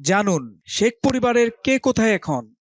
জানুন, শেখ পরিবারের কে কোথায় এখন?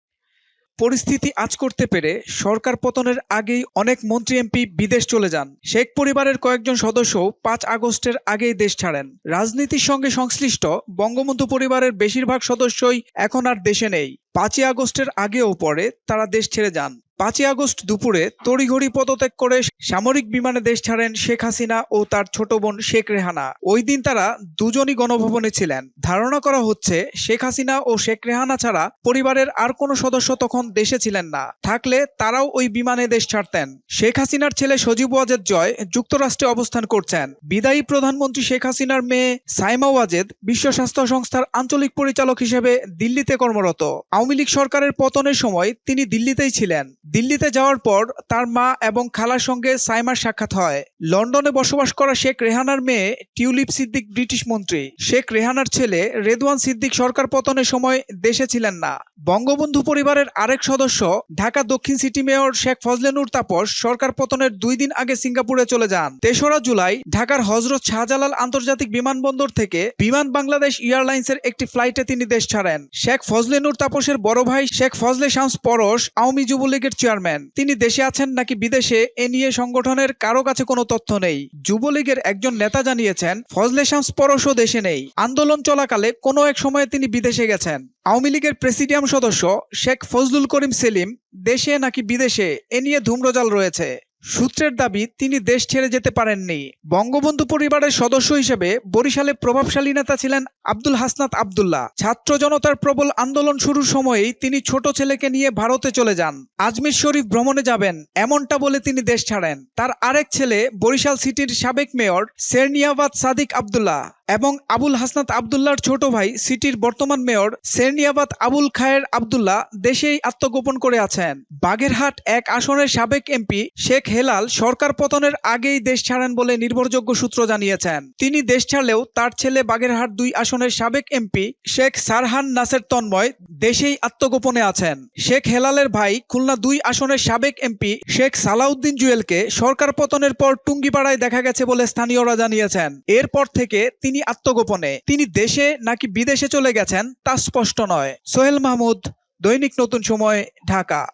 পরিস্থিতি আজ করতে পেরে সরকার পতনের আগেই অনেক মন্ত্রী এমপি বিদেশ চলে যান। শেখ পরিবারের কয়েকজন সদস্য পাঁচ আগস্টের আগেই দেশ ছাড়েন। রাজনীতির সঙ্গে সংশ্লিষ্ট বঙ্গবন্ধু পরিবারের বেশিরভাগ সদস্যই এখন আর দেশে নেই। পাঁচই আগস্টের আগেও পরে তারা দেশ ছেড়ে যান। পাঁচই আগস্ট দুপুরে তড়িঘড়ি পদত্যাগ করে সামরিক বিমানে দেশ ছাড়েন শেখ হাসিনা ও তার ছোট বোন শেখ রেহানা। ওই দিন তারা দুজনই গণভবনে ছিলেন। ধারণা করা হচ্ছে, শেখ হাসিনা ও শেখ রেহানা ছাড়া পরিবারের আর কোনো সদস্য তখন দেশে ছিলেন না। থাকলে তারাও ওই বিমানে দেশ ছাড়তেন। শেখ হাসিনার ছেলে সজীব ওয়াজেদ জয় যুক্তরাষ্ট্রে অবস্থান করছেন। বিদায়ী প্রধানমন্ত্রী শেখ হাসিনার মেয়ে সাইমা ওয়াজেদ বিশ্ব স্বাস্থ্য সংস্থার আঞ্চলিক পরিচালক হিসেবে দিল্লিতে কর্মরত। আওয়ামী লীগ সরকারের পতনের সময় তিনি দিল্লিতেই ছিলেন। দিল্লিতে যাওয়ার পর তার মা এবং খালার সঙ্গে সাইমার সাক্ষাৎ হয়। লন্ডনে বসবাস করা শেখ রেহানার মেয়ে টিউলিপ সিদ্দিক ব্রিটিশ মন্ত্রী। শেখ রেহানার ছেলে রেদওয়ান সিদ্দিক সরকার পতনের সময় দেশে ছিলেন না। বঙ্গবন্ধু পরিবারের আরেক সদস্য, ঢাকা দক্ষিণ সিটি মেয়র শেখ ফজলেনুর তাপস সরকার পতনের দুই দিন আগে সিঙ্গাপুরে চলে যান। তেসরা জুলাই ঢাকার হজরত শাহজালাল আন্তর্জাতিক বিমানবন্দর থেকে বিমান বাংলাদেশ এয়ারলাইন্সের একটি ফ্লাইটে তিনি দেশ ছাড়েন। শেখ ফজলেনুর তাপসের বড় ভাই শেখ ফজলে শামস পরশ আওয়ামী যুবলীগের চেয়ারম্যান তিনি দেশে আছেন নাকি বিদেশে, এ নিয়ে সংগঠনের কারও কাছে কোনো তথ্য নেই। যুবলীগের একজন নেতা জানিয়েছেন, ফজলে শামস পরশও দেশে নেই। আন্দোলন চলাকালে কোনো এক সময়ে তিনি বিদেশে গেছেন। আওয়ামী লীগের প্রেসিডিয়াম সদস্য শেখ ফজলুল করিম সেলিম, দেশে নাকি বিদেশে, এ নিয়ে ধূম্রজাল রয়েছে। সূত্রের দাবি, তিনি দেশ ছেড়ে যেতে পারেননি। বঙ্গবন্ধু পরিবারের সদস্য হিসেবে বরিশালে প্রভাবশালী নেতা ছিলেন আব্দুল হাসনাত আবদুল্লাহ। ছাত্র জনতার প্রবল আন্দোলন শুরুর সময়েই তিনি ছোট ছেলেকে নিয়ে ভারতে চলে যান। আজমির শরীফ ভ্রমণে যাবেন, এমনটা বলে তিনি দেশ ছাড়েন। তার আরেক ছেলে বরিশাল সিটির সাবেক মেয়র, সেরনিয়াবাদ সাদিক আবদুল্লাহ। এবং আবুল হাসনাত আবদুল্লাহর ছোট ভাই সিটির বর্তমান মেয়র সেরনিয়াবাদ আবুল খায়ের আবদুল্লাহ দেশেই আত্মগোপন করে আছেন। বাগেরহাট এক আসনের সাবেক এমপি শেখ হেলাল সরকার পতনের আগেই দেশ ছাড়েন বলে নির্ভরযোগ্য সূত্র জানিয়েছেন। তিনি দেশ ছাড়লেও তার ছেলে বাগেরহাট দুই আসনের সাবেক এমপি শেখ সারহান নাসের তন্ময় দেশেই আত্মগোপনে আছেন। শেখ হেলালের ভাই খুলনা দুই আসনের সাবেক এমপি শেখ সালাউদ্দিন জুয়েলকে সরকার পতনের পর টুঙ্গিপাড়ায় দেখা গেছে বলে স্থানীয়রা জানিয়েছেন। এরপর থেকে তিনি আত্মগোপনে, তিনি দেশে নাকি বিদেশে চলে গেছেন তা স্পষ্ট নয়। সোহেল মাহমুদ, দৈনিক নতুন সময়, ঢাকা।